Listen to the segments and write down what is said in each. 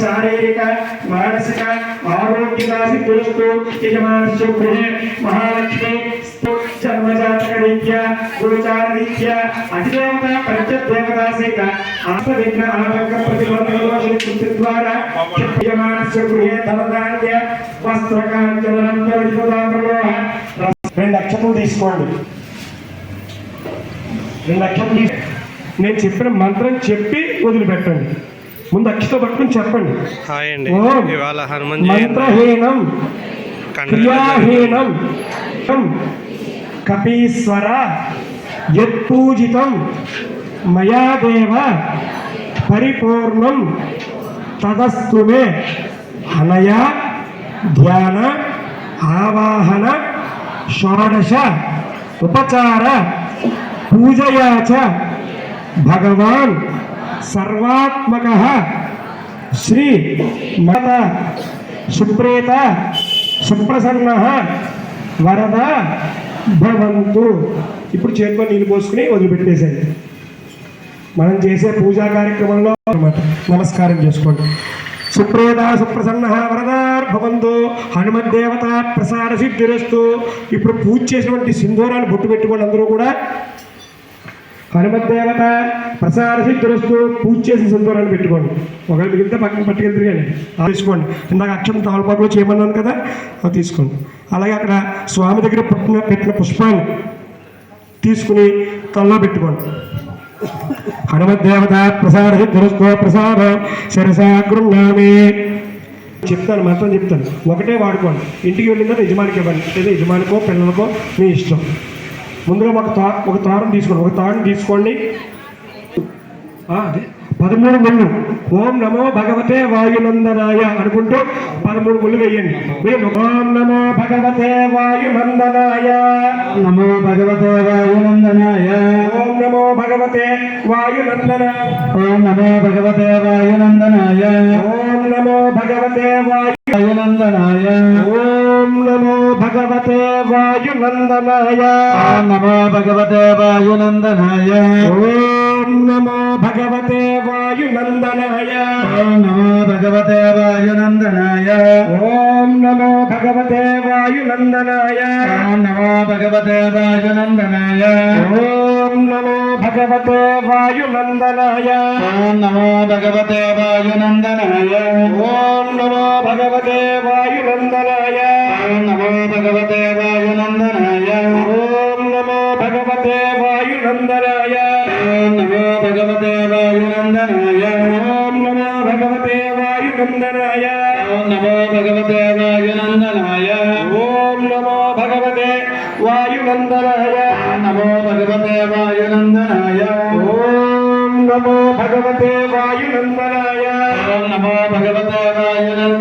శారీరక మానసిక ఆరోగ్య సిద్ధులతో యజమాన శుభ్రే మహాలక్ష్మి జన్మజాతకరీత్యా గోచారీత్యా అధిదేవత పంచదేవతాసేక ఆత్మవిఘ్న ఆరోగ్య ప్రతిబంధకృతి ద్వారా యజమానస్య గృహే ధనదాన్య వస్త్రకాంచలనంతరిపోదామలోహ నేను చెప్పిన మంత్రం చెప్పి వదిలిపెట్టండి. ముందు అక్షత పట్టుకుని చెప్పండి. హాయ్ అండి. ఇవాళ హనుమాన్ మంత్రహీనం క్రియాహీనం కపీశ్వర యత్పూజితం మయా దేవ పరిపూర్ణం తదస్తు మే అనయ ధ్యాన ఆవాహన షోడశ ఉపచార పూజయా చ భగవాన్ సర్వాత్మక. శ్రీ మత సుప్రేత సుప్రసన్న. వరద భవంతు. ఇప్పుడు చేతిలో నీళ్ళు పోసుకుని వదిలిపెట్టేశాయి మనం చేసే పూజా కార్యక్రమంలో అన్నమాట. నమస్కారం చేసుకోండి. సుప్రేత సుప్రసన్న వరదార్ భవంతు. హనుమద్దేవత ప్రసాద సిద్ధిరస్తు. ఇప్పుడు పూజ చేసినటువంటి సింధూరాన్ని బొట్టు పెట్టుకోండి అందరూ కూడా హనుమద్దేవత ప్రసాద సిద్ధిరస్తు పూజ చేసిన సింధూరాన్ని పెట్టుకోండి. ఒకవేళ మిగిలితే పక్కన పట్టుకెళ్తారు కానీ అది తీసుకోండి. ఇందాక అక్షరం తమలపాకులో చేయమన్నాను కదా అది తీసుకోండి. అలాగే అక్కడ స్వామి దగ్గర పుట్టిన పెట్టిన పుష్పాలు తీసుకుని తలలో పెట్టుకోండి. హనుమద్దేవత ప్రసాద సిద్ధిరస్తు ప్రసాద శిరసా చెప్తాను మాత్రం చెప్తాను. ఒకటే వాడుకోండి. ఇంటికి వెళ్ళిన యజమానికి ఇవ్వండి. లేదా యజమానికో పిల్లలకో మీ ఇష్టం. ముందుగా ఒక తా ఒక తారం తీసుకోండి ఒక తారం తీసుకోండి. పదమూడు ముళ్ళు. ఓం నమో భగవతే వాయునందనాయ అనుకుంటూ పదమూడు ముళ్ళు వేయండి. వేయండి. ఓం నమో భగవతే వాయునందనాయ నమో భగవతే వాయునందనాయ. ఓం నమో భగవతే వాయునందనాయ ఓం నమో భగవతే వాయునందనాయ. ఓం నమో భగవతే వాయు వాయునందనాయ. ఓం نمو بگوت وایو نند نمو بگوت وایو نند ఓం నమో భగవతే వాయునందనాయ నమో భగవతే వాయునందనాయ ఓం నమో భగవతే వాయునందనాయ నమో భగవతే వాయునందనాయ ఓం నమో భగవతే వాయునందనాయ నమో భగవతే వాయునందనాయ ఓం నమో భగవతే వాయునందనాయ నమో భగవతే భగవతే వాయునందనాయ ఓం నమో భగవతే వాయునందనాయ ఓం నమో భగవతే వాయునందనాయ ఓం నమో భగవతే వాయునందనాయ నమో భగవతే వాయునందనాయ ఓం నమో భగవతే వాయునందనాయ ఓం నమో భగవతే వాయునందనాయ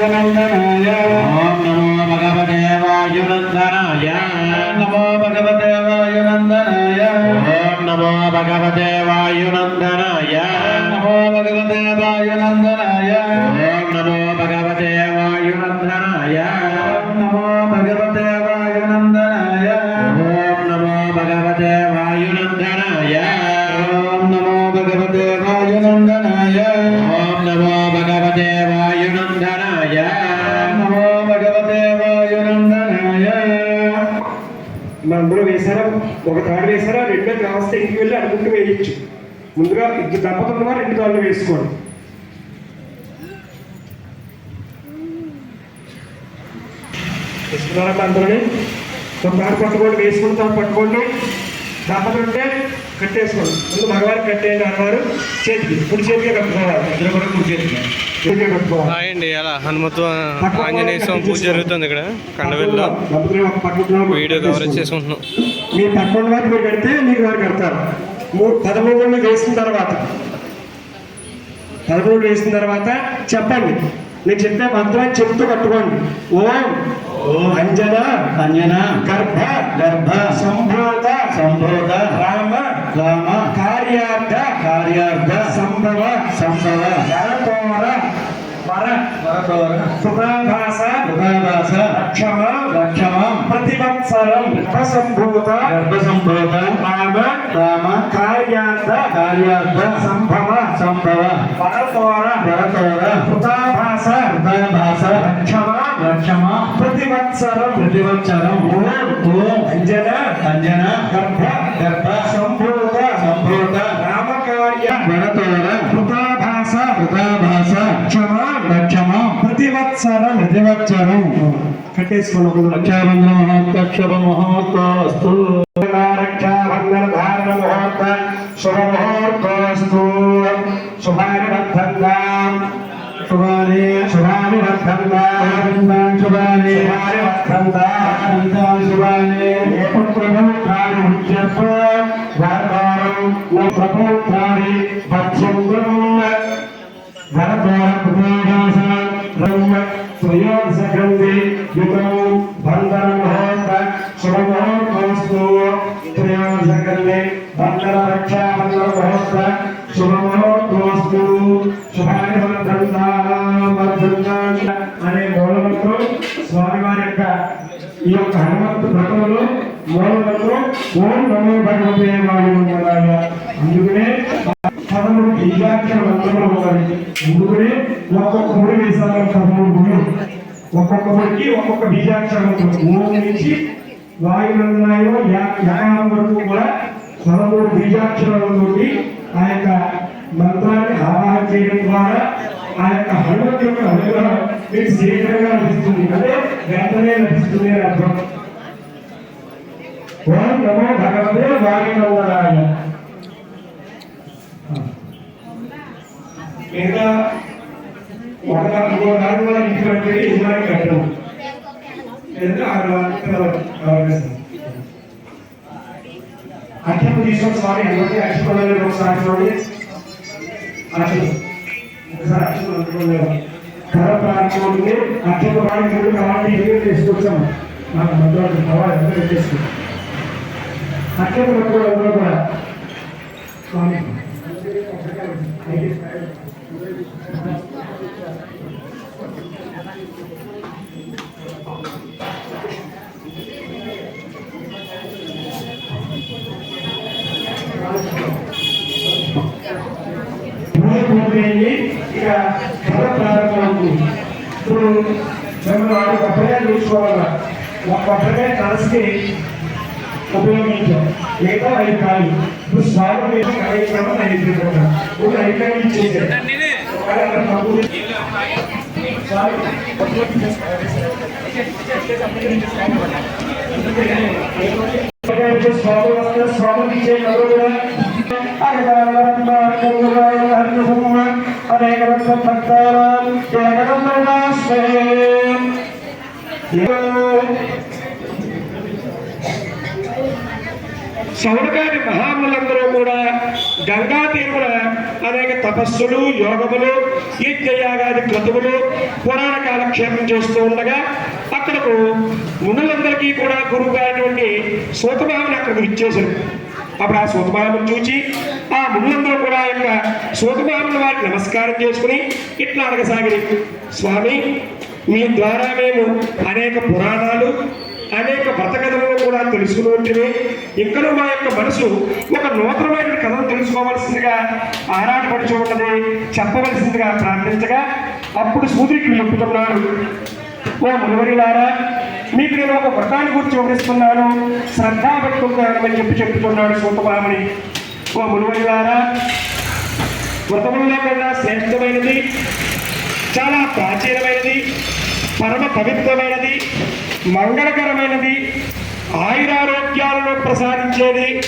ஜகநந்தனா ఒక తాడు వేసారా రెండో కావస్తే ఇంటికి వెళ్ళి అనుకుంటూ వేయచ్చు. ముందుగా ఇద్దరు దంపతులు రెండు తాళ్ళు వేసుకోండి. వేసుకున్నారమ్మా అందరూ ఒక తాడు పట్టుకోండి వేసుకుని తాడు పట్టుకోండి. దంపతులు ఉంటే కట్టేసుకోండి. ముందు మగవారికి కట్టేయండి అన్నవారు. చేతికి కుడి చేతికి కట్టుకోవాలి. ఇద్దరు కూడా కుడి చేతికి. అండి అలా హనుమత్ ఆంజనేయ స్వామి పూజ జరుగుతుంది ఇక్కడ కండవెల్లో. వీడియో కవరేజ్ చేసుకుంటున్నాం మీరు కడితే మీకు వారు కడతారు. మూడు పదమూడు వేసిన తర్వాత. పదమూడు వేసిన తర్వాత చెప్పండి. నేను చెప్పే మంత్రాన్ని చెప్తూ కట్టుకోండి. ఓం. ఓం. అంజన. అంజన. గర్భ. గర్భ. సంభూత. సంభోగ రామ. రామ. కార్యార్థ. కార్యార్థ. సంభవ. సంభవ. సుఖాభాస సుఖాభాస రక్షమ రక్షమం ప్రతివత్సరం సంభూత గర్భ సంభోగ రామ రామ కార్యార్థ కార్యార్థ సంభవ సంభవ వరతోర వరతోర కృతాభాస హృదయభాస రక్షమ రక్షమ ప్రతివత్సరం ప్రతివత్సరం ఓం ఓం అంజన అంజన గర్భ గర్భ సంభూత హృదయభాస క్షమ రక్షమ ప్రతివత్సరం. ప్రతివత్సరం. కట్టేసుకోండి. ఒక రక్షాబంధన మహోత్సవ మహోత్సవస్తు రక్షాబంధన ధారణ ముహూర్త శుభ ముహూర్తోస్తు శుభాని బద్ధంగా శుభాని శుభాని బద్ధంగా శుభాని శుభాని బద్ధంగా శుభాని ఏ పుత్రము కాని ఉద్యప్ప నా శ్రేయోసగ్రంథి యుగం బంధన ముహూర్త శుభముహూర్తోస్తు శ్రేయోసగ్రంథి బంధన రక్షా బంధన ముహూర్త శుభముహూర్తోస్తు శుభాని వర్ధంతాని అనే మూలమంత్రం స్వామివారి యొక్క ఈ యొక్క హనుమంతు వ్రతంలో మూలమంత్రం ఓం నమో భగవతే వాయుమంగళాయ అందుకనే పదమూడు బీజాక్షర మంత్రములు ఉన్నాయి అందుకనే ఒక్కొక్క ముడి వేసాము పదమూడు ముళ్ళు ఒక్కొక్క ముడికి ఒక్కొక్క బీజాక్షర మంత్రం ఓం నుంచి వాయునందాయో యాకాలం వరకు కూడా పదమూడు బీజాక్షరాలతోటి ఆ యొక్క మంత్రాన్ని ఆవాహన చేయడం ద్వారా. ఆ యొక్క హనుమతి యొక్క అనుగ్రహం మీకు శీఘ్రంగా లభిస్తుంది అంటే వెంటనే లభిస్తుంది అని అర్థం ఓం నమో భగవతే వాయునందనాయ మిగతా ఒక ఇంకో నాలుగు వందల ఇంటి కట్టి యజమాని కట్టడం. లేదా ఆరు వందల అక్షరం తీసుకొని స్వామి అక్షరాలు ఒకసారి చూడండి ఒకసారి మూడు తీసుకొచ్చాము నాకు మధ్య కావాలి ఎంత చేసుకుంటాం అక్షరం పట్టుకోవడం కూడా స్వామి. పూర్తయింది ఇక కథ ప్రారంభమవుతుంది ఇప్పుడు మేము వాడి కొబ్బరికాయ చూసుకోవాలా ఒక కొబ్బరికాయ కలసికి ఉపయోగించాం. లేదా ఐదు కాదు ఇప్పుడు స్వామి మీద కార్యక్రమం ఐదు ఒక ఐదు ఇచ్చేసారు ఒకవేళ అక్కడ తప్పు స్వామి స్వామి వస్తే స్వామికి ఇచ్చే కథ కూడా అనేక భక్తారాం సౌరకాని మహాములందరూ కూడా గంగా తీరుల అనేక తపస్సులు యోగములు యజ్ఞయాగాది క్రతువులు పురాణ కాలక్షేపం చేస్తూ ఉండగా అక్కడకు మునులందరికీ కూడా గురువు గారిటువంటి సూతభావన అక్కడికి ఇచ్చేశారు అప్పుడు ఆ సూతభావను చూచి ఆ మునులందరూ కూడా ఆ యొక్క సూతభావన వారికి నమస్కారం చేసుకుని ఇట్లా అడగసాగిరి స్వామి మీ ద్వారా మేము అనేక పురాణాలు అనేక వ్రత కథలను కూడా తెలుసుకుని ఉంటే ఇక్కడ మా యొక్క మనసు ఒక నూతనమైన కథను తెలుసుకోవాల్సిందిగా ఆరాటపడుచు ఉన్నది చెప్పవలసిందిగా ప్రార్థించగా అప్పుడు సూర్యుడికి చెప్పుతున్నాడు ఓ మునివరిలారా మీకు నేను ఒక వ్రతాన్ని గురించి వివరిస్తున్నాను. శ్రద్ధాభక్తులు అని చెప్పి చెప్తున్నాడు సూతమామని. ఓ మునివరిలారా వ్రతముల్లో కన్నా శ్రేష్టమైనది చాలా ప్రాచీనమైనది పరమ పవిత్రమైనది మంగళకరమైనది. ఆయురారోగ్యాలను ప్రసాదించేది.